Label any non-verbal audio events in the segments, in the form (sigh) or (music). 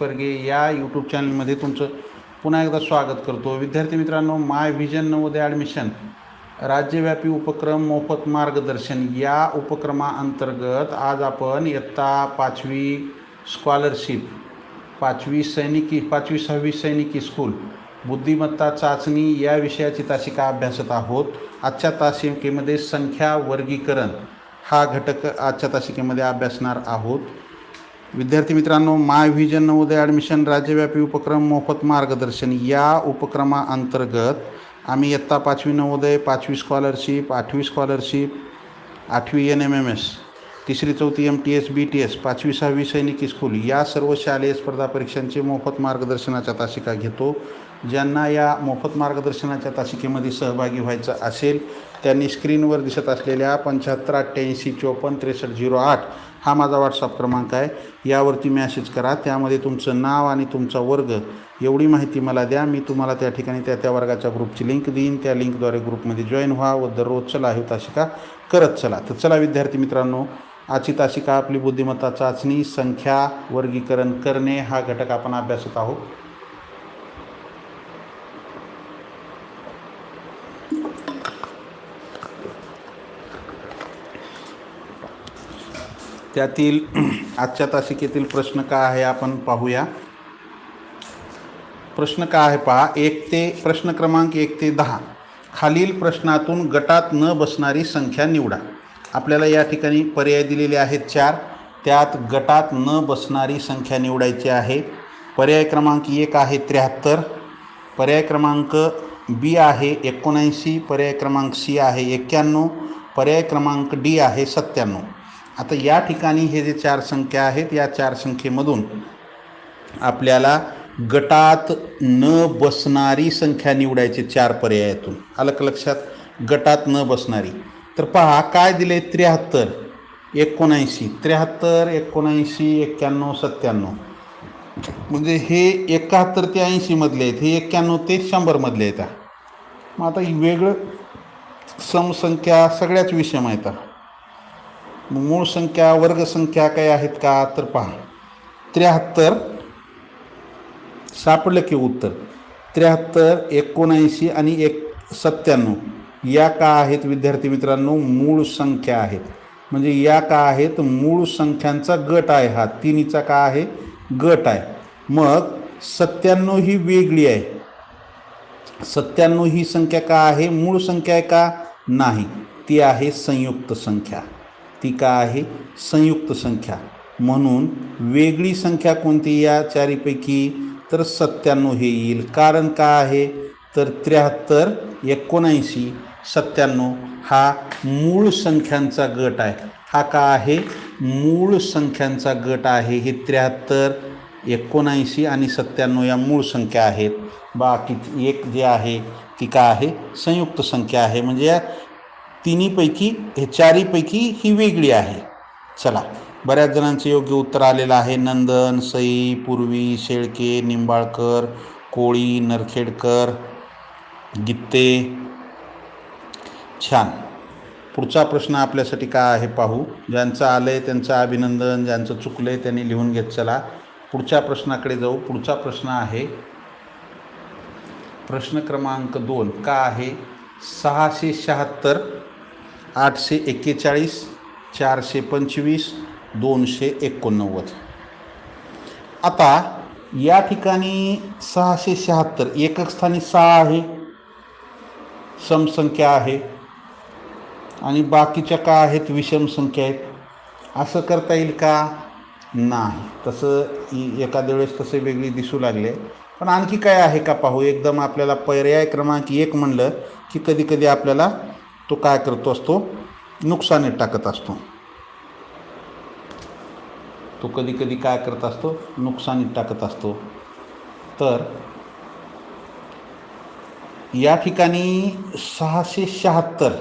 परगे या यूट्यूब चॅनलमध्ये तुमचं पुन्हा एकदा स्वागत करतो. विद्यार्थी मित्रांनो माय व्हिजन नवोदय ॲडमिशन राज्यव्यापी उपक्रम मोफत मार्गदर्शन या उपक्रमाअंतर्गत आज आपण इयत्ता पाचवी स्कॉलरशिप पाचवी सैनिकी पाचवी सहावी सैनिकी स्कूल बुद्धिमत्ता चाचणी या विषयाची तासिका अभ्यासत आहोत. आजच्या तासिकेमध्ये संख्या वर्गीकरण हा घटक आजच्या तासिकेमध्ये अभ्यासणार आहोत. विद्यार्थी मित्रांनो माय व्हिजन नवोदय ॲडमिशन राज्यव्यापी उपक्रम मोफत मार्गदर्शन. या उपक्रमाअंतर्गत आम्ही इयत्ता पाचवी नवोदय पाचवी स्कॉलरशिप आठवी स्कॉलरशिप आठवी एन एम एम एस तिसरी चौथी M T S B T S पाचवी सहावी सैनिकी स्कूल या सर्व शालेय स्पर्धा परीक्षांचे मोफत मार्गदर्शनाच्या तासिका घेतो. ज्यांना या मोफत मार्गदर्शनाच्या तासिकेमध्ये सहभागी व्हायचं असेल त्यांनी स्क्रीनवर दिसत असलेल्या पंच्याहत्तर अठ्ठ्याऐंशी चोपन्न त्रेसष्ट झिरो आठ हा माझा व्हॉट्सअप क्रमांक आहे. यावरती मॅसेज करा. त्यामध्ये तुमचं नाव आणि तुमचा वर्ग एवढी माहिती मला द्या. मी तुम्हाला त्या ठिकाणी त्या त्या वर्गाच्या ग्रुपची लिंक देईन. त्या लिंकद्वारे ग्रुपमध्ये जॉईन व्हा व दररोज चला ही तासिका करत चला. तर चला विद्यार्थी मित्रांनो आजची तासिका आपली बुद्धिमत्ता चाचणी संख्या वर्गीकरण करणे हा घटक आपण अभ्यासत आहोत. त्यातील (clears throat) आजच्या तासिकेतील प्रश्न काय आहे आपण पाहूया. प्रश्न काय आहे पहा. एक ते प्रश्न क्रमांक एक ते दहा. खालील प्रश्नातून गटात न बसणारी संख्या निवडा. आपल्याला या ठिकाणी पर्याय दिलेले आहेत चार. त्यात गटात न बसणारी संख्या निवडायची आहे. पर्याय क्रमांक एक आहे त्र्याहत्तर. पर्याय क्रमांक बी आहे एकोणऐंशी. पर्याय क्रमांक सी आहे एक्क्याण्णव. पर्याय क्रमांक डी आहे सत्त्याण्णव. आता या ठिकाणी हे जे चार संख्या आहेत या चार संख्येमधून आपल्याला गटात न बसणारी संख्या निवडायची चार पर्यायातून. आलं का लक्षात गटात न बसणारी. तर पहा काय दिले त्र्याहत्तर? एकोणऐंशी. त्र्याहत्तर एकोणऐंशी एक्क्याण्णव सत्त्याण्णव. म्हणजे हे एकाहत्तर ते ऐंशीमधले आहेत हे एक्क्याण्णव ते शंभरमधले आहेत. मग आता वेगळं समसंख्या सगळ्याच विषम आहेत मूळ संख्या वर्गसंख्या काय आहेत का? तर पहा. त्र्याहत्तर सापडलं की उत्तर. त्र्याहत्तर एकोणऐंशी आणि एक सत्त्याण्णव. या का आहेत विद्यार्थी मित्रांनो? मूळ संख्या आहेत. म्हणजे या का आहेत? मूळ संख्यांचा गट आहे हा. तिन्हीचा का आहे? गट आहे. मग सत्त्याण्णव ही वेगळी आहे. सत्त्याण्णव ही संख्या का आहे? मूळ संख्या आहे का? नाही. ती आहे संयुक्त संख्या. ती का आहे? संयुक्त संख्या. म्हणून वेगळी संख्या कोणती या चारीपैकी? तर सत्त्याण्णव हे येईल. कारण का आहे? तर त्र्याहत्तर एकोणऐंशी सत्त्याण्णव हा मूळ संख्यांचा गट आहे. हा का आहे? मूळ संख्यांचा गट आहे. हे त्र्याहत्तर एकोणऐंशी आणि सत्त्याण्णव या मूळ संख्या आहेत. बाकी एक जे आहे ती का आहे? संयुक्त संख्या आहे. म्हणजे या तिन्हीपैकी हे चारीपैकी ही वेगळी आहे. चला बऱ्याच जणांचं योग्य उत्तर आलेलं आहे. नंदन सई पूर्वी शेळके निंबाळकर कोळी नरखेडकर गित्ते. छान. पुढचा प्रश्न आपल्यासाठी काय आहे पाहू. ज्यांचं आलं आहे त्यांचं अभिनंदन ज्यांचं चुकलं आहे त्यांनी लिहून घेत चला. पुढच्या प्रश्नाकडे जाऊ. पुढचा प्रश्न आहे प्रश्न क्रमांक दोन. का आहे सहाशे शहात्तर? आठशे एक्केचाळीस चारशे पंचवीस दोनशे एकोणनव्वद. आता या ठिकाणी सहाशे शहात्तर एकक स्थानी सहा आहे. समसंख्या आहे. आणि बाकीच्या का आहेत? विषम संख्या आहेत. असं करता येईल का? नाही. तसं एखाद्या वेळेस तसे वेगळी दिसू लागले. पण आणखी काय आहे का पाहू? एकदम आपल्याला पर्याय क्रमांक एक म्हणलं की कधीकधी आपल्याला तो काय करतो असतो? नुकसानीत टाकत असतो. तो कधी कधी काय करत असतो? नुकसानीत टाकत असतो. तर या ठिकाणी सहाशे शहात्तर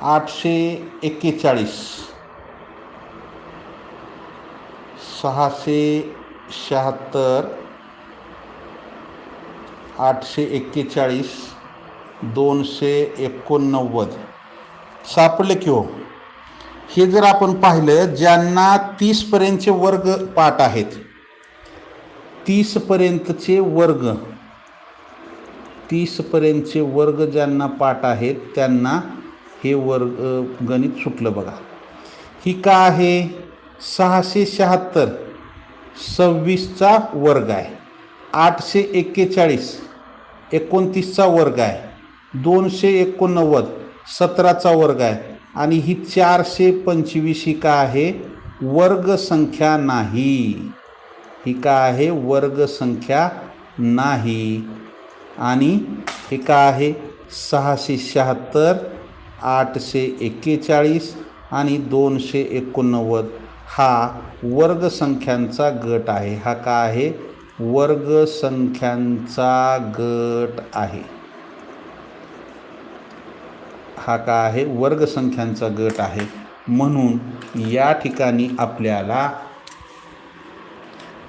आठशे एक्केचाळीस सहाशे शहात्तर आठशे एक्केचाळीस दोनशे एकोणनव्वद. सापडले की हो. हे जर आपण पाहिलं ज्यांना तीसपर्यंतचे वर्ग पाठ आहेत तीसपर्यंतचे वर्ग तीसपर्यंतचे वर्ग ज्यांना पाठ आहेत त्यांना हे वर्ग गणित सुटलं बघा. ही का आहे? सहाशे शहात्तर. सव्वीसचा वर्ग आहे. आठशे एक्केचाळीस. एकोणतीसचा वर्ग आहे. दोनशे एकोणनव्वद सतराचा वर्ग आहे. आणि ही चारशे पंचवीस ही का आहे? वर्ग संख्या नाही. ही का आहे? वर्ग संख्या नाही. आणि हे का आहे? सहाशे शहात्तर आठशे एक्केचाळीस आणि दोनशे एकोणनव्वद. हा वर्ग संख्यांचा गट आहे. हा का आहे? वर्ग संख्यांचा गट आहे. हा का आहे? वर्गसंख्यांचा गट आहे. म्हणून या ठिकाणी आपल्याला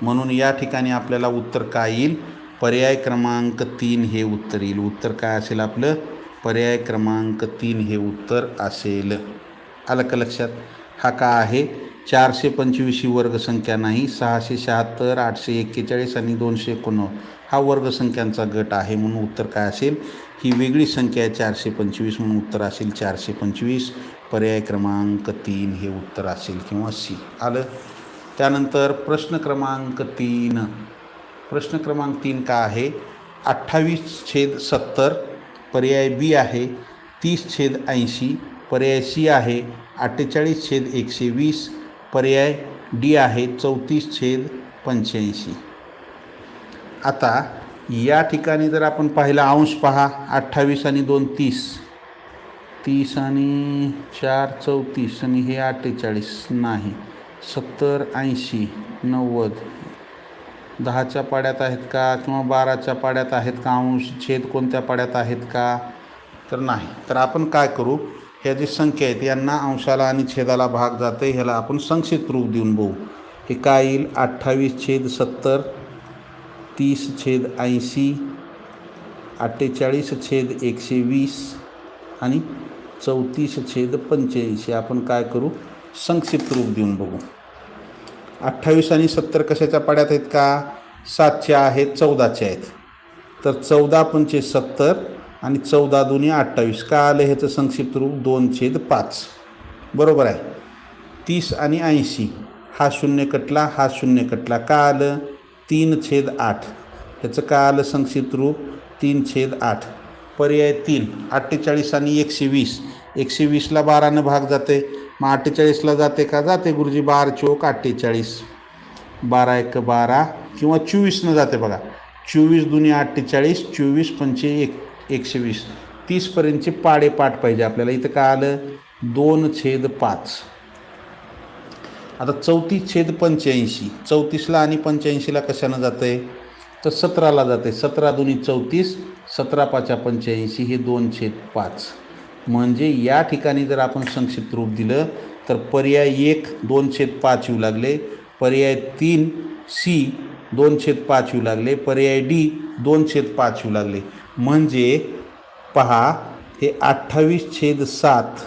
म्हणून या ठिकाणी आपल्याला उत्तर काय येईल? पर्याय क्रमांक तीन हे उत्तर येईल. उत्तर काय असेल आपलं? पर्याय क्रमांक तीन हे उत्तर असेल. आलं का लक्षात? हा का आहे? चारशे पंचवीसशी वर्गसंख्या नाही सहाशे शहात्तर आठशे एक्केचाळीस आणि दोनशे एकोणनव्वद. हा वर्गसंख्यांचा गट आहे म्हणून उत्तर काय असेल? ही वेगळी संख्या आहे चारशे पंचवीस म्हणून उत्तर असेल चारशे पंचवीस. पर्याय क्रमांक तीन हे उत्तर असेल किंवा सी. आलं? त्यानंतर प्रश्न क्रमांक तीन. प्रश्न क्रमांक तीन का आहे? अठ्ठावीस छेद सत्तर. पर्याय बी आहे तीस छेद ऐंशी. पर्याय सी आहे अठ्ठेचाळीस छेद एकशे वीस. पर्याय डी आहे चौतीस छेद पंच्याऐंशी. आता या ठिकाणी जर आपण पाहिलं अंश पहा अठ्ठावीस आणि दोन तीस. तीस आणि चार चौतीस आणि हे अठ्ठेचाळीस नाही. सत्तर ऐंशी नव्वद. दहाच्या पाड्यात आहेत का किंवा बाराच्या पाड्यात आहेत का? अंश छेद कोणत्या पाड्यात आहेत का? तर नाही. तर आपण काय करू? ह्या जे संख्या आहेत यांना अंशाला आणि छेदाला भाग जाते ह्याला आपण संक्षिप्त रूप देऊन बघू. हे काय येईल? अठ्ठावीस छेद सत्तर तीस छेद ऐंशी अठ्ठेचाळीस छेद एकशे वीस आणि चौतीस छेद पंच्याऐंशी. आपण काय करू? संक्षिप्त रूप देऊन बघू. अठ्ठावीस आणि सत्तर कशाच्या पाड्यात आहेत का? सातच्या आहेत चौदाच्या आहेत. तर चौदा पंचे सत्तर आणि चौदा दोन्ही अठ्ठावीस. का आलं ह्याचं संक्षिप्त रूप? दोन छेद पाच. बरोबर आहे. तीस आणि ऐंशी. हा शून्य कटला हा शून्य कटला. का आलं? तीन छेद आठ. ह्याचं का आलं संक्षिप्त रूप? तीन छेद आठ. पर्याय तीन. अठ्ठेचाळीस आणि एकशे वीस. एकशे वीसला बारानं भाग जाते. मग अठ्ठेचाळीसला जाते का? जाते गुरुजी. बार चोक अठ्ठेचाळीस. बारा एक बारा. किंवा चोवीसनं जाते बघा. चोवीस दुनिया अठ्ठेचाळीस चोवीस पंचे एक. एकशे वीस. तीसपर्यंतचे पाडेपाठ पाहिजे आपल्याला. इथं काय आलं? दोन छेद पाच. आता चौतीस छेद पंच्याऐंशी. चौतीसला आणि पंच्याऐंशीला कशानं जातं आहे तर सतराला जाते सतरा दोन्ही चौतीस सतरा पाचा पंच्याऐंशी हे दोन छेद पाच. म्हणजे या ठिकाणी जर आपण संक्षिप्त रूप दिलं तर पर्याय एक दोन छेद पाच येऊ लागले. पर्याय तीन सी दोन छेद पाच येऊ लागले. पर्याय डी दोन छेद पाच येऊ लागले. म्हणजे पहा हे अठ्ठावीस छेद सात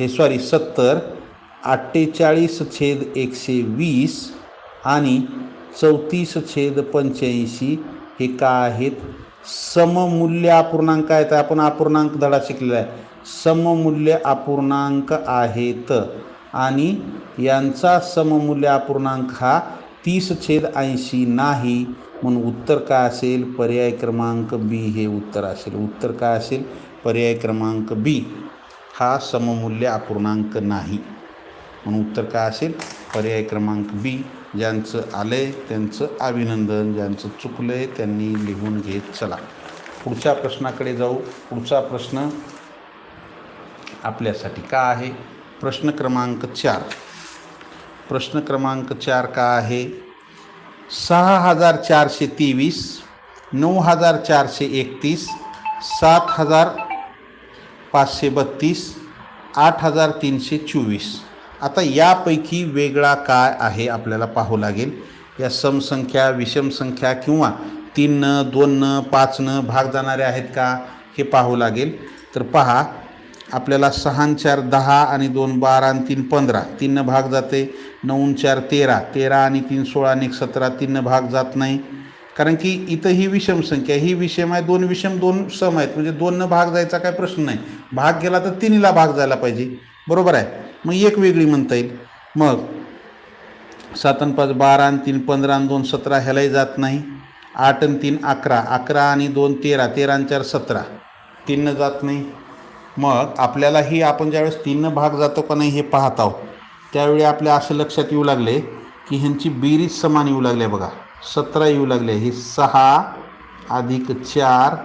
हे सॉरी सत्तर अठ्ठेचाळीस छेद एकशे वीस आणि चौतीस छेद पंच्याऐंशी हे का आहेत? सममूल्य अपूर्णांक आहेत. आपण अपूर्णांक धडा शिकलेला आहे. सममूल्य अपूर्णांक आहेत. आणि यांचा सममूल्य अपूर्णांक हा तीस छेद ऐंशी नाही म्हणून उत्तर काय असेल? पर्याय क्रमांक बी हे उत्तर असेल. उत्तर काय असेल? पर्याय क्रमांक बी. हा सममूल्य अपूर्णांक नाही. म्हणून उत्तर काय असेल? पर्याय क्रमांक बी. ज्यांचं आलं आहे त्यांचं अभिनंदन ज्यांचं चुकलं आहे त्यांनी लिहून घेत चला. पुढच्या प्रश्नाकडे जाऊ. पुढचा प्रश्न आपल्यासाठी का आहे? प्रश्न क्रमांक चार. प्रश्न क्रमांक चार का आहे? सहा हजार चारशे तेवीस नऊ हजार चारशे एकतीस सात हजार पाचशे बत्तीस आठ हजार तीनशे चोवीस. आता यापैकी वेगळा काय आहे आपल्याला पाहावं लागेल? या समसंख्या विषमसंख्या किंवा तीननं दोननं पाचनं भाग जाणारे आहेत का? हे पाहावं लागेल. तर पहा आपल्याला सहा चार दहा आणि दोन बारा आणि तीन पंधरा. तीन भाग जाते. नऊ चार तेरा. तेरा आणि तीन सोळा आणि एक सतरा. तीन भाग जात नाही. कारण की इथं ही विषम संख्या ही विषम आहे दोन विषम दोन सम आहेत. म्हणजे दोननं भाग जायचा काय प्रश्न नाही. भाग गेला तर तिन्हीला भाग जायला पाहिजे. बरोबर आहे? मग एक वेगळी म्हणता येईल. मग सात आणि पाच बारा आणि तीन पंधरा आणि दोन सतरा ह्यालाही जात नाही. आठ आणि तीन अकरा. अकरा आणि दोन तेरा. तेरा आणि चार सतरा. तीननं जात नाही. मग आपल्याला ही आपण ज्यावेळेस तीननं भाग जातो का नाही हे पाहत आहोत त्यावेळी आपल्या असं लक्षात येऊ लागले की ह्यांची बेरीज समान येऊ लागले बघा. सतरा येऊ लागले. हे सहा अधिक चार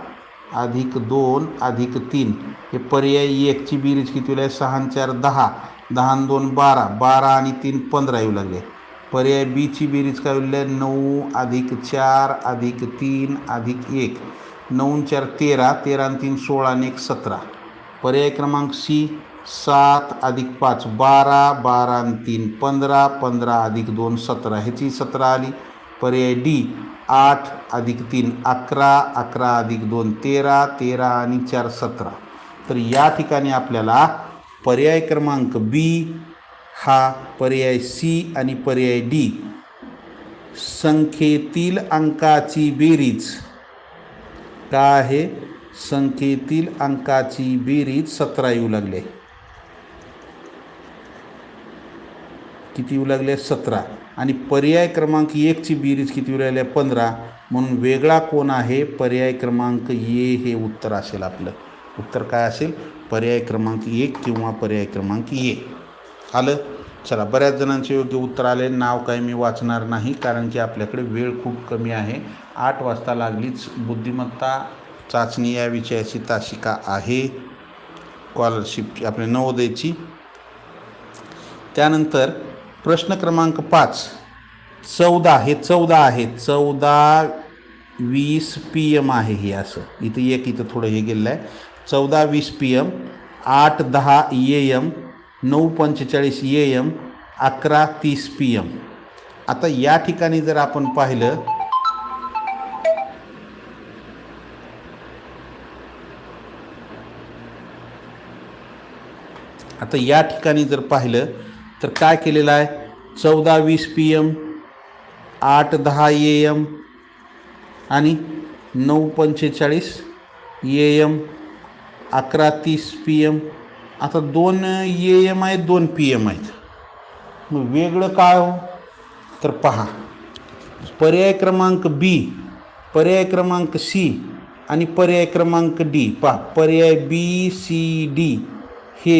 अधिक दोन अधिक तीन. हे पर्यायी एकची बेरीज किती होईल सहा चार दहा. दहा दोन बारा. बारा आणि तीन पंधरा येऊ लागले. पर्याय बीची बेरीज काय होईल नऊ अधिक चार अधिक तीन अधिक एक. नऊ चार तेरा. तेरा आणि तीन सोळा आणि एक सतरा. पर्याय क्रमांक सी सात अधिक पाच बारा बारा आणि तीन पंधरा पंधरा अधिक दोन सतरा. ह्याची सतरा आली. पर्याय डी आठ अधिक तीन अकरा अकरा अधिक दोन तेरा तेरा आणि चार सतरा. तर या ठिकाणी आपल्याला पर्याय क्रमांक बी हा पर्याय सी आणि पर्याय डी संख्येतील अंकाची बेरीज काय आहे? संख्येतील अंकाची बेरीज सतरा येऊ लागले. किती येऊ लागले? सतरा. आणि पर्याय क्रमांक एकची बेरीज किती येऊ लागल्या पंधरा. म्हणून वेगळा कोण आहे? पर्याय क्रमांक ए हे उत्तर असेल आपलं. उत्तर काय असेल? पर्याय क्रमांक एक किंवा पर्याय क्रमांक ए. आलं? चला बऱ्याच जणांचे योग्य उत्तर आले. नाव काय मी वाचणार नाही कारण की आपल्याकडे वेळ खूप कमी आहे. आठ वाजता लागलीच. बुद्धिमत्ता चाचणी या विषयाची तासिका आहे. स्कॉलरशिपची आपल्या नवोदयची त्यानंतर प्रश्न क्रमांक पाच. चौदा हे चौदा आहे. चौदा वीस पी एम आहे हे असं. इथं एक इथं थोडं हे गेलेलं आहे चौदा वीस पी एम आठ दहा ए एम नऊ पंचेचाळीस ए एम अकरा तीस पी एम आता या ठिकाणी जर आपण पाहिलं आता या ठिकाणी जर पाहिलं तर काय केलेलं आहे? चौदा वीस पी एम आठ दहा ए एम आणि नऊ पंचेचाळीस ए एम अकरा तीस पी एम आता दोन ए एम आहेत दोन पी एम आहेत. मग वेगळं काय हो? तर पहा. पर्याय क्रमांक बी पर्याय क्रमांक सी आणि पर्याय क्रमांक डी पहा पर्याय बी सी डी हे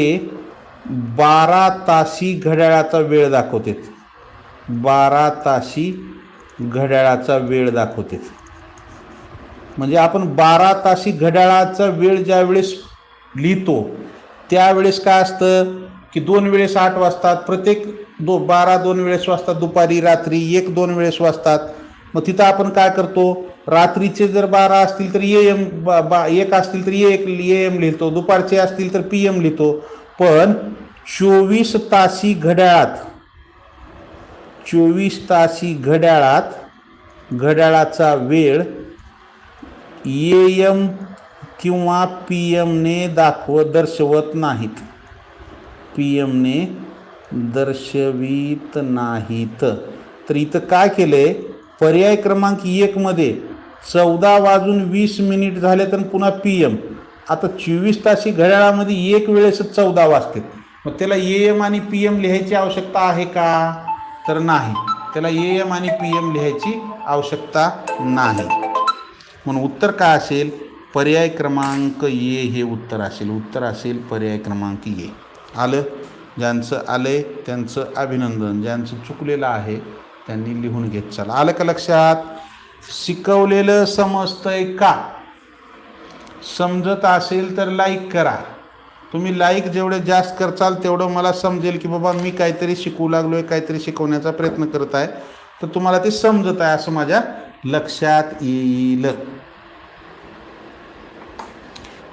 बारा तासी घड्याळाचा वेळ दाखवतेत. बारा तासी घड्याळाचा वेळ दाखवतेत. म्हणजे आपण बारा तासी घड्याळाचा वेळ ज्या वेळेस लिहितो त्यावेळेस काय असतं? की दोन वेळेस आठ वाजतात प्रत्येक दो बारा दोन वेळेस वाजतात दुपारी रात्री एक दोन वेळेस वाजतात. मग तिथं आपण काय करतो? रात्रीचे जर बारा असतील तर ए एम बा बा एक असतील तर एक ए एम लिहितो. दुपारचे असतील तर पी एम लिहितो. पण चोवीस तासी घड्याळात चोवीस तासी घड्याळात घड्याळाचा वेळ ए एम किंवा पी एमने दाखव दर्शवत नाहीत. पी एमने दर्शवित नाहीत. तर इथं काय केलं? आहे पर्याय क्रमांक एकमध्ये चौदा वाजून वीस मिनिट झाले तर पुन्हा पी एम. आता चोवीस तासी घड्याळामध्ये एक वेळेसच चौदा वाजते. मग त्याला ए एम आणि पी एम लिहायची आवश्यकता आहे का? तर नाही. त्याला ए एम आणि पी एम लिहायची आवश्यकता नाही. म्हणून उत्तर काय असेल? पर्याय क्रमांक ए हे उत्तर असेल. उत्तर असेल पर्याय क्रमांक ए आलं? ज्यांचं आलं आहे त्यांचं अभिनंदन. ज्यांचं चुकलेलं आहे त्यांनी लिहून घेत चला. आलं का लक्षात? शिकवलेलं समजतंय का? समजत असेल तर लाईक करा. तुम्ही लाईक जेवढे जास्त करचाल तेवढं मला समजेल की बाबा मी काहीतरी शिकवू लागलो आहे काहीतरी शिकवण्याचा प्रयत्न करत आहे. तर तुम्हाला ते समजत आहे असं माझ्या लक्षात येईल.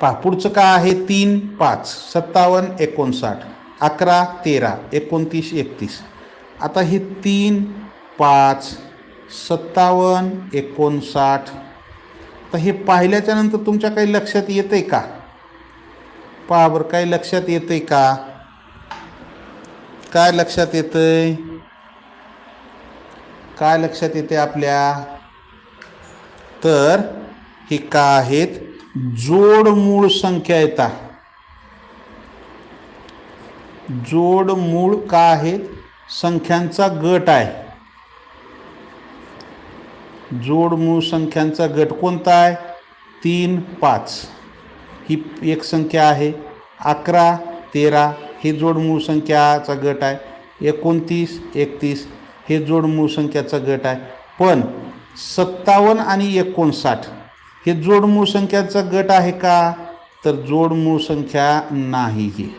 पहा पुढचं काय आहे? तीन पाच सत्तावन्न एकोणसाठ अकरा तेरा एकोणतीस एकतीस. आता हे तीन पाच सत्तावन्न एकोणसाठ तर हे पाहिल्याच्या नंतर तुमच्या काही लक्षात येतं आहे का? पहा बरं काही लक्षात येतंय का? काय लक्षात येतंय? काय लक्षात येते आपल्या? तर हे का आहेत? जोड मूळ संख्या येतात जोड मूळ का आहेत? संख्यांचा गट आहे. जोड मूळ संख्यांचा गट कोणता आहे? तीन पाच. ही एक संख्या आहे. अकरा तेरा हे जोड मूळ संख्याचा गट आहे. एकोणतीस एकतीस हे जोड मूळ संख्याचा गट आहे. पण सत्तावन्न आणि एकोणसाठ हे जोड मूळ संख्याचा गट आहे का? तर जोड मूळ संख्या नाही ही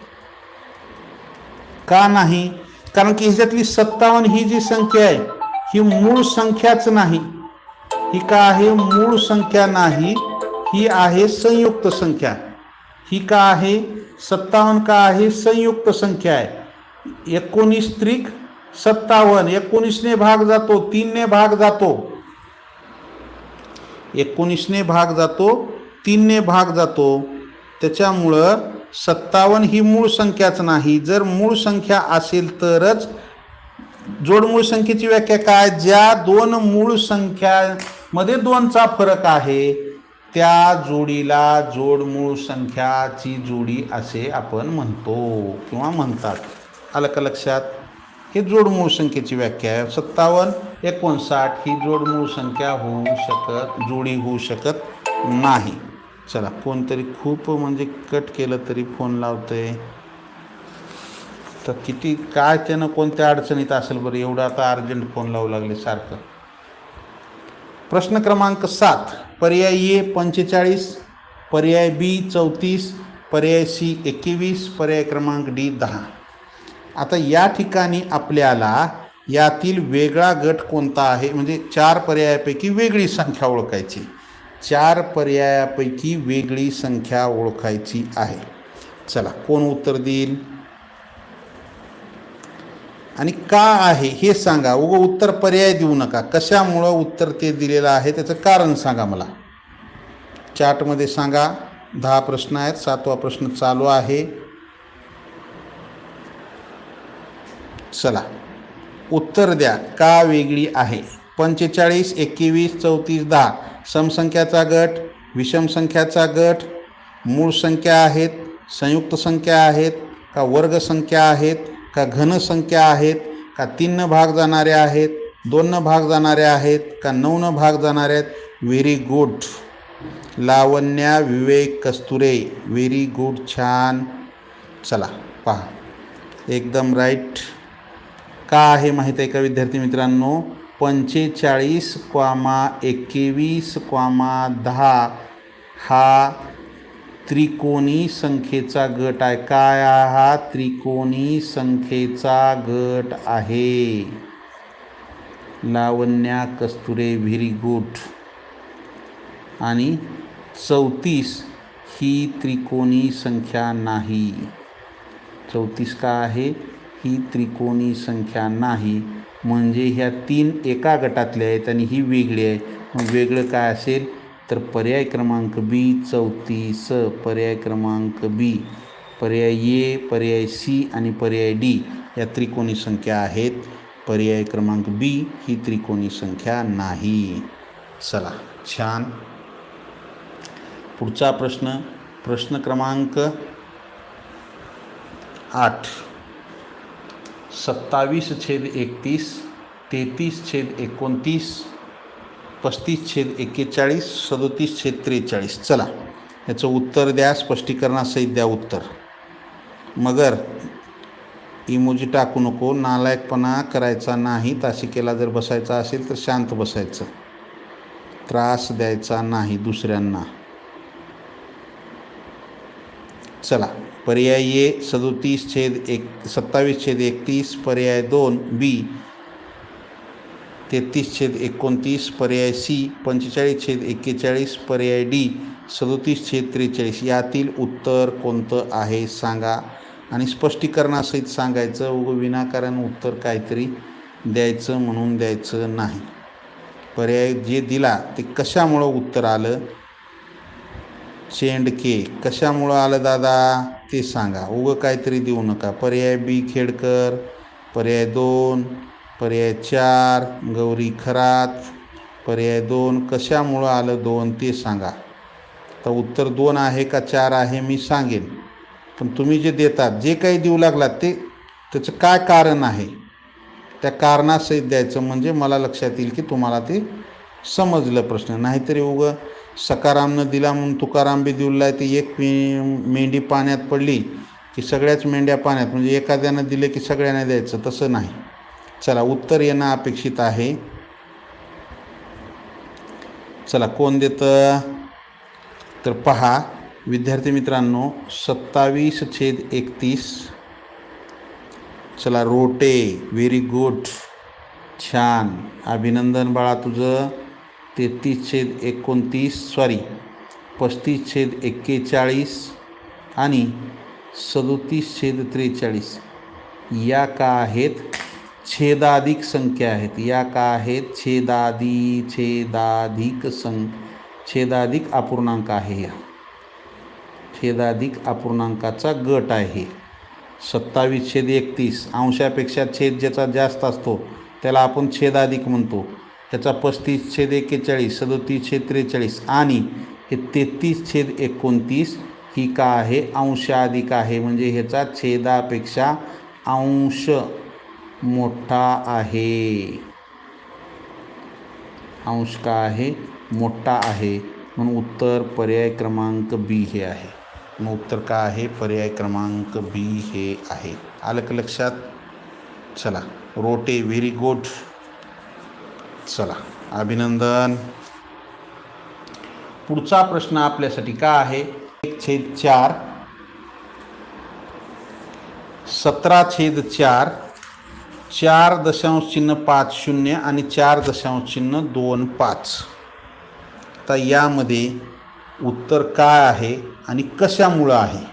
का नाही? कारण की ह्याच्यातली सत्तावन्न ही जी संख्या आहे ही मूळ संख्याच नाही. ही का आहे? मूळ संख्या नाही ही आहे संयुक्त संख्या. ही का आहे? सत्तावन्न का आहे? संयुक्त संख्या आहे. एकोणीस त्रिक सत्तावन्न. एकोणीसने भाग जातो तीनने भाग जातो. एकोणीसने भाग जातो तीनने भाग जातो. त्याच्यामुळं सत्तावन्न ही मूळ संख्याच नाही. जर मूळ संख्या असेल तरच जोड मूळ संख्येची व्याख्या काय? ज्या दोन मूळ संख्या मध्ये दोनचा फरक आहे. त्या जोडीला जोडमूळ संख्याची जोडी असे आपण म्हणतो किंवा म्हणतात. आलं का लक्षात. हे जोडमूळ संख्येची व्याख्या आहे. सत्तावन्न एकोणसाठ ही जोडमूळ संख्या होऊ शकत जोडी होऊ शकत नाही. चला कोणतरी खूप म्हणजे कट केलं तरी फोन लावतंय. तर किती काय त्यानं कोणत्या अडचणीत असेल बरं? एवढं आता अर्जंट फोन लावू लागले सारखं. प्रश्न क्रमांक सात पर्याय ए पंचेचाळीस पर्याय बी चौतीस पर्याय सी एकवीस पर्याय क्रमांक डी दहा. आता या ठिकाणी आपल्याला यातील वेगळा गट कोणता आहे? म्हणजे चार पर्यायापैकी वेगळी संख्या ओळखायची. चार पर्यायापैकी वेगळी संख्या ओळखायची आहे. चला कोण उत्तर देईल? आणि का आहे हे सांगा. उगं उत्तर पर्याय देऊ नका. कशामुळं उत्तर ते दिलेलं आहे त्याचं कारण सांगा मला. चार्टमध्ये सांगा दहा प्रश्न आहेत सातवा प्रश्न चालू आहे. चला. उत्तर द्या का वेगळी आहे? पंचेचाळीस एकवीस चौतीस दहा. समसंख्याचा गट विषम संख्याचा गट मूळ संख्या आहेत संयुक्त संख्या आहेत का वर्गसंख्या आहेत? का घन संख्या आहेत का तीन भाग जाणारे आहेत दोन भाग जाणारे आहेत का नऊन भाग जाणारे आहेत? Very good Lavanya Vivek Kasture. Very good छान. चला पहा. एकदम राईट का आहे माहीत आहे का विद्यार्थी मित्रांनो? पंचेचाळीस क्वामा एकवीस क्वामा दहा. हा त्रिकोणी संख्येचा गट आहे. काय हा त्रिकोणी संख्येचा गट आहे? लावण्या कस्तुरे व्हेरी गुड आणि चौतीस ही त्रिकोणी संख्या नाही. चौतीस का आहे? ही त्रिकोणी संख्या नाही. म्हणजे ह्या तीन एका गटातल्या आहेत आणि ही वेगळी आहे. मग वेगळं काय असेल? तर पर्याय क्रमांक बी चौतीस पर्याय क्रमांक बी, पर्याय ए, पर्याय सी आणि पर्याय डी या त्रिकोणी संख्या आहेत. पर्याय क्रमांक बी ही त्रिकोणी संख्या नाही. चला, छान. पुढचा प्रश्न प्रश्न क्रमांक आठ. सत्तावीस छेद एकतीस, तेहतीस छेद एकोणतीस पस्तीस छेद एक्केचाळीस सदोतीस छेद त्रेचाळीस. चला याचं उत्तर द्या स्पष्टीकरणासहित द्या उत्तर. मगर इमोजी टाकू नको नालायकपणा करायचा नाही तासिकेला जर बसायचा असेल तर शांत बसायचं. त्रास द्यायचा नाही दुसऱ्यांना. चला पर्याय ए सदोतीस छेद एक सत्तावीस छेद एकतीस पर्याय दोन बी तेहतीस छेद एकोणतीस पर्याय सी पंचेचाळीस छेद एक्केचाळीस पर्याय डी सदोतीस छेद त्रेचाळीस. यातील उत्तर कोणतं आहे सांगा. आणि स्पष्टीकरणासहित सांगायचं उगं विनाकारण उत्तर काहीतरी द्यायचं म्हणून द्यायचं नाही. पर्याय जे दिला ते कशामुळं उत्तर आलं? चेंड के कशामुळं आलं दादा? ते सांगा. उगं काहीतरी देऊ नका. पर्याय बी खेडकर. पर्याय दोन पर्याय चार गौरी खरात. पर्याय दोन कशामुळं आलं दोन ते सांगा. तर उत्तर दोन आहे का चार आहे मी सांगेन. पण तुम्ही जे देतात जे काही देऊ लागलात ते त्याचं काय कारण आहे? त्या कारणासहित द्यायचं म्हणजे मला लक्षात येईल की तुम्हाला ते समजलं प्रश्न. नाहीतरी उगं सकारामनं दिला म्हणून तुकाराम बी आहे ते एक मेंढी पाण्यात पडली की सगळ्याच मेंढ्या पाण्यात म्हणजे एखाद्यानं दिले की सगळ्यांना द्यायचं तसं नाही. चला उत्तर येणं अपेक्षित आहे. चला कोण देतं? तर पहा विद्यार्थी मित्रांनो सत्तावीस छेद एकतीस. चला रोटे व्हेरी गुड छान. अभिनंदन बाळा तुझं. तेहतीस छेद एकोणतीस सॉरी पस्तीस छेद एक्केचाळीस आणि सदोतीस छेद त्रेचाळीस. या का आहेत? छेदाधिक संख्या आहेत. या का आहेत? छेदादी छेदाधिक सं छेदाधिक अपूर्णांक आहे या. छेदाधिक अपूर्णांकाचा गट आहे. सत्तावीस छेद एकतीस अंशापेक्षा छेद ज्याचा जास्त असतो त्याला आपण छेदाधिक म्हणतो. त्याचा पस्तीस छेद एक्केचाळीस सदोतीस छेद त्रेचाळीस आणि हे तेहतीस छेद एकोणतीस ही का आहे? अंशाधिक आहे. म्हणजे ह्याचा छेदापेक्षा अंश मोठा आहे. अंश का आहे? मोठा आहे. म्हणून उत्तर पर्याय क्रमांक बी हे आहे. मग उत्तर का आहे? पर्याय क्रमांक बी हे आहे. आलं का लक्षात? चला. रोटे व्हेरी गुड. चला. अभिनंदन. पुढचा प्रश्न आपल्यासाठी का आहे? एक छेद चार. सतरा छेद चार. चार दशांश चिन्ह पाच शून्य आणि चार दशांश चिन्ह दोन पाच. आता यामध्ये उत्तर काय आहे आणि कशामुळं आहे?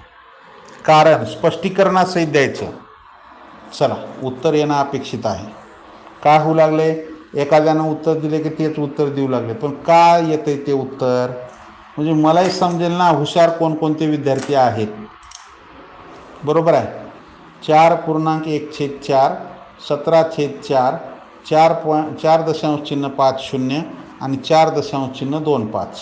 कारण स्पष्टीकरणासहित द्यायचं. चला उत्तर येणं अपेक्षित आहे. काय होऊ लागले? एखाद्यानं उत्तर दिले की तेच उत्तर देऊ लागले. पण काय आहे ते उत्तर? म्हणजे मलाही समजेल ना हुशार कोणकोणते विद्यार्थी आहेत. बरोबर आहे? चार पूर्णांक एकशे चार सतरा छेद चार चार पॉईंट चार दशांश चिन्ह पाच शून्य आणि चार दशांश चिन्ह दोन पाच.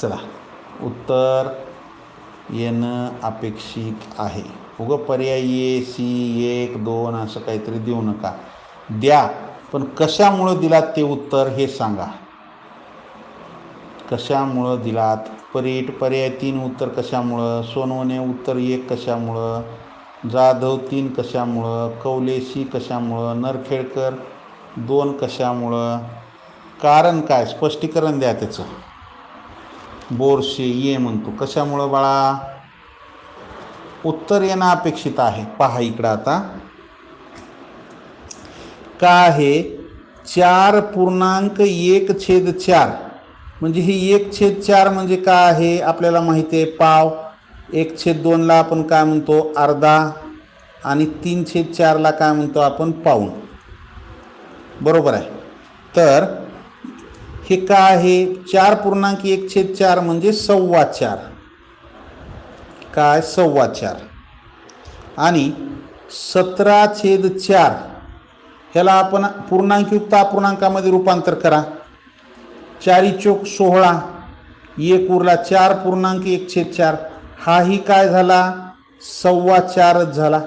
चला उत्तर येणं अपेक्षित आहे. उगं पर्याय ए सी एक दोन असं काहीतरी देऊ नका. द्या पण कशामुळं दिलात ते उत्तर हे सांगा. कशामुळं दिलात परीट पर्याय तीन उत्तर कशामुळं? सोनवणे उत्तर एक कशामुळं? जाधव तीन कशामुळं? कौलेशी कशामुळं? नरखेडकर दोन कशामुळं? कारण काय? स्पष्टीकरण द्या त्याचं. बोरशे ये म्हणतो. कशामुळं बाळा? उत्तर येणं अपेक्षित आहे. पहा इकडं आता. का आहे? चार पूर्णांक एक छेद चार. म्हणजे ही एक छेद चार म्हणजे काय आहे? आपल्याला माहिती आहे पाव. एक छेद दोनला आपण काय म्हणतो? अर्धा. आणि तीन छेद चारला काय म्हणतो आपण? पाऊण. बरोबर आहे. तर हे काय आहे? चार पूर्णांक एक छेद चार म्हणजे सव्वा चार. काय? सव्वा चार. आणि सतरा छेद चार ह्याला आपण पूर्णांकयुक्त अपूर्णांकामध्ये रूपांतर करा. चारी चोक सोहळा एक उरला चार पूर्णांक एक छेद चार. हाही काय झाला? सव्वा चारच झाला.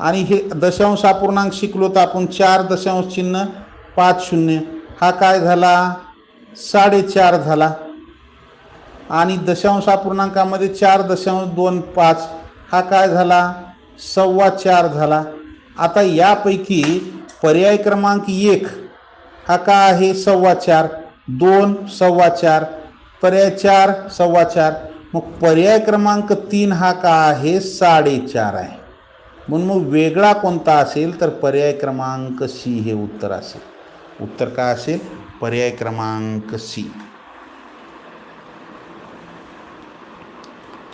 आणि हे दशांश अपूर्णांक शिकलो तर आपण चार दशांश चिन्ह पाच शून्य. हा काय झाला? साडेचार झाला. आणि दशांश अपूर्णांकामध्ये चार दशांश दोन पाच. हा काय झाला? सव्वा चार झाला. आता यापैकी पर्याय क्रमांक एक हा का आहे सव्वा चार? दोन सव्वा चार. पर्याय चार सव्वा चार. मग पर्याय क्रमांक तीन हा का आहे साडेचार आहे. म्हणून मग वेगळा कोणता असेल तर पर्याय क्रमांक सी हे उत्तर असेल. उत्तर काय असेल? पर्याय क्रमांक सी.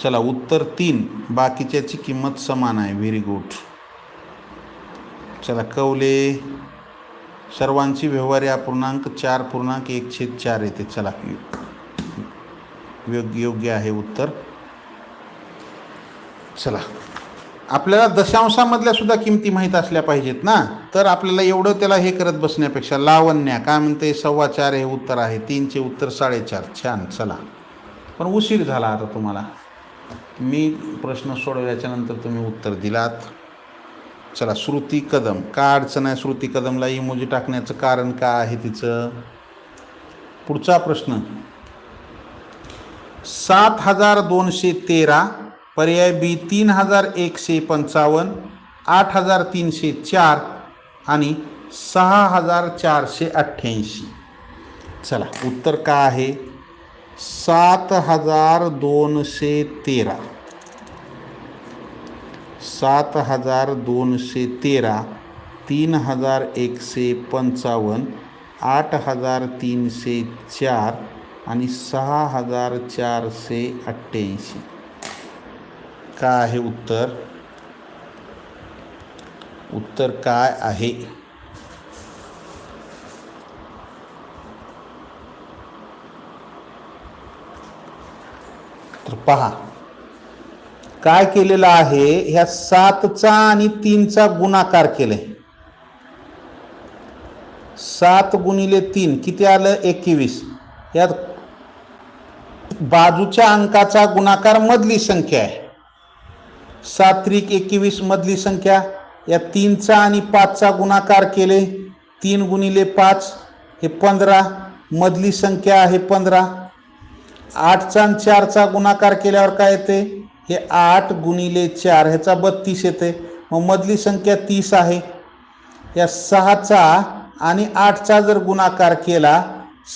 चला उत्तर तीन. बाकीच्याची किंमत समान आहे. व्हेरी गुड चला कवले सर्वांची व्यवहार या पूर्णांक चार पूर्णांक एक छेद चार येते. चला. योग्य योग्य आहे उत्तर. चला. आपल्याला दशांशामधल्या सुद्धा किमती माहीत असल्या पाहिजेत ना? तर आपल्याला एवढं त्याला हे करत बसण्यापेक्षा लावण्या काय म्हणते सव्वा चार हे उत्तर आहे तीनचे उत्तर साडेचार. छान. चला. पण उशीर झाला आता तुम्हाला. मी प्रश्न सोडवल्याच्यानंतर तुम्ही उत्तर दिलात. चला श्रुती कदम. का अडचण आहे श्रुती कदमला? इमोजी टाकण्याचं कारण काय आहे तिचं? पुढचा प्रश्न. सात हजार दोनशे तेरा पर्याय बी तीन हजार एकशे पंचावन्न आठ हजार तीनशे चार आणि सहा हजार चारशे अठ्ठ्याऐंशी. चला उत्तर काय आहे? सात हजार दोनशे तेरा. सात हजार दोनशे तेरा तीन हजार एकशे पंचावन्न आठ हजार तीनशे चार आणि सहा हजार चारशे अठ्ठ्याऐंशी. काय आहे उत्तर? उत्तर काय आहे? तर पहा. काय केलेलं आहे? ह्या सातचा आणि तीनचा गुणाकार केलाय सात गुणिले तीन किती आलं? एकवीस. यात बाजूच्या अंकाचा गुणाकार मधली संख्या आहे. सात्रिक एकवीस मधली संख्या. या तीनचा आणि पाचचा गुणाकार केले. तीन गुणिले पाच हे पंधरा. मधली संख्या आहे पंधरा. आठचा आणि चारचा गुणाकार केल्यावर काय येते? हे आठ गुणिले चार ह्याचा बत्तीस येते. मग मधली संख्या तीस आहे. या सहाचा आणि आठचा जर गुणाकार केला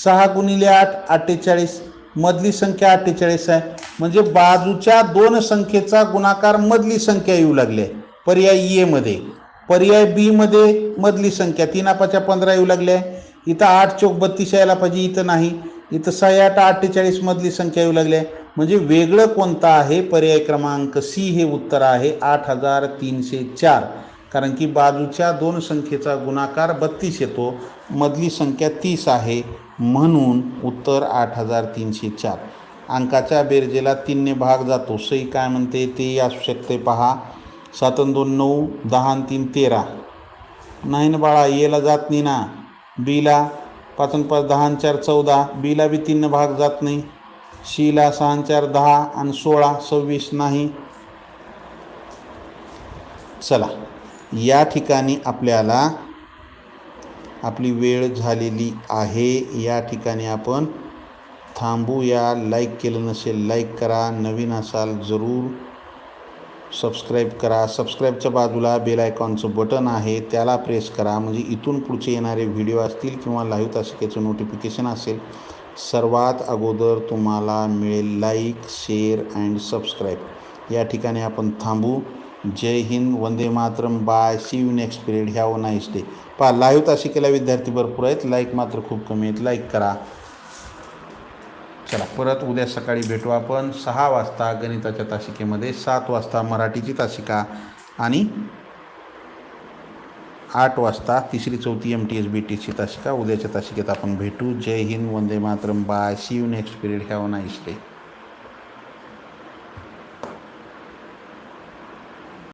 सहा गुणिले आठ अठ्ठेचाळीस. मधली संख्या अठ्ठेचाळीस आहे. म्हणजे बाजूच्या दोन संख्येचा गुणाकार मधली संख्या येऊ लागली. आहे पर्याय ए मध्ये. पर्याय बी मध्ये मधली संख्या तीन पाच्या पंधरा येऊ लागल्या. आहे इथं आठ चौक बत्तीस यायला पाहिजे इथं नाही. इथं सहा आठ अठ्ठेचाळीस मधली संख्या येऊ लागली आहे म्हणजे वेगळं कोणतं आहे? पर्याय क्रमांक सी हे उत्तर आहे आठ हजार तीनशे चार. कारण की बाजूच्या दोन संख्येचा गुणाकार बत्तीस येतो मधली संख्या तीस आहे म्हणून उत्तर आठ हजार तीनशे चार. अंकाच्या बेरजेला तीनने भाग जातो. सई काय म्हणते? ते असू शकते पहा. सात दोन नऊ दहा तीन तेरा. नाही ना बाळा येला जात नाही ना. बीला पाच पाच दहा चार चौदा. बीला बी तीन भाग जात नाही. शीला सहा चार दहा आणि सोळा सव्वीस नाही. चला या ठिकाणी आपल्याला आपली वेळ झालेली आहे. या ठिकाणी आपण थांबूया. लाईक केलं नसेल लाईक करा. नवीन असाल जरूर सबस्क्राईब करा. सबस्क्राईबच्या बाजूला बेल आयकॉनचं बटन आहे. त्याला प्रेस करा. म्हणजे इथून पुढचे येणारे व्हिडिओ असतील किंवा लाईव्ह तासिकेचं नोटिफिकेशन असेल सर्वात अगोदर तुम्हाला मिळेल लाईक शेअर अँड सबस्क्राईब. या ठिकाणी आपण थांबू. जय Hind Vande Mataram bye see you next period have nice day पहा लाईव्ह तासिकेला विद्यार्थी भरपूर आहेत. लाईक मात्र खूप कमी आहेत. लाईक करा. चला परत उद्या सकाळी भेटू आपण. सहा वाजता गणिताच्या तासिकेमध्ये सात वाजता मराठीची तासिका आणि आठ वाजता तिसरी चौथी एम टी एस बी टीची तासिका. उद्याच्या तासिकेत आपण भेटू. जय Hind. Vande Mataram. Bye. See you next period have nice day